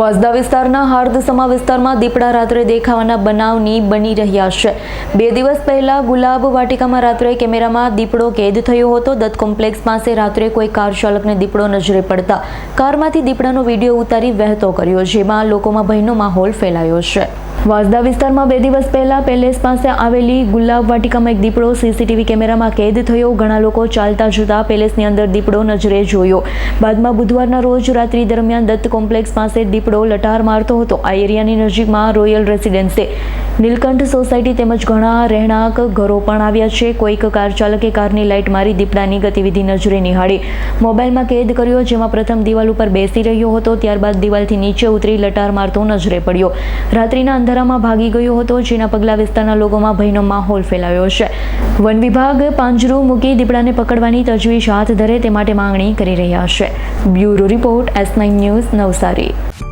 વાંસદા વિસ્તારના હાર્દસમા વિસ્તારમાં દીપડા રાત્રે દેખાવાના બનાવની બની રહ્યા છે. બે દિવસ પહેલા ગુલાબ વાટિકામાં રાત્રે કેમેરામાં દીપડો કેદ થયો હતો. દત્ત કોમ્પ્લેક્સ પાસે રાત્રે કોઈ કાર ચાલકને દીપડો નજરે પડતા કારમાંથી દીપડાનો વીડિયો ઉતારી વહેતો કર્યો, જેમાં લોકોમાં ભયનો માહોલ ફેલાયો છે. વાંસદા વિસ્તારમાં બે દિવસ પહેલા પેલેસ પાસે આવેલી ગુલાબ વાટિકામાં એક દીપડો સીસીટીવી કેમેરામાં કેદ થયો. ઘણા લોકો ચાલતા જતા પેલેસની અંદર દીપડો નજરે જોયો. બાદમાં બુધવારના રોજ રાત્રિ દરમિયાન દત્ત કોમ્પ્લેક્સ પાસે દીપડો લટાર મારતો હતો. આ એરિયાની નજીકમાં રોયલ રેસિડેન્સે નીલકંઠ સોસાયટી તેમજ ઘણા રહેણાંક ઘરો પણ આવ્યા છે. કોઈક કાર ચાલકે કારની લાઇટ મારી દીપડાની ગતિવિધિ નજરે નિહાળી મોબાઈલમાં કેદ કર્યો, જેમાં પ્રથમ દિવાલ ઉપર બેસી રહ્યો હતો. ત્યારબાદ દિવાલથી નીચે ઉતરી લટાર મારતો નજરે પડ્યો. રાત્રિના અંધારામાં ભાગી ગયો હતો, જેના પગલા વિસ્તારના લોકોમાં ભયનો માહોલ ફેલાયો છે. વન વિભાગ પાંજરું મૂકી દીપડાને પકડવાની તજવીજ હાથ ધરે તે માટે માંગણી કરી રહ્યા છે. Bureau report S nine news Navsari.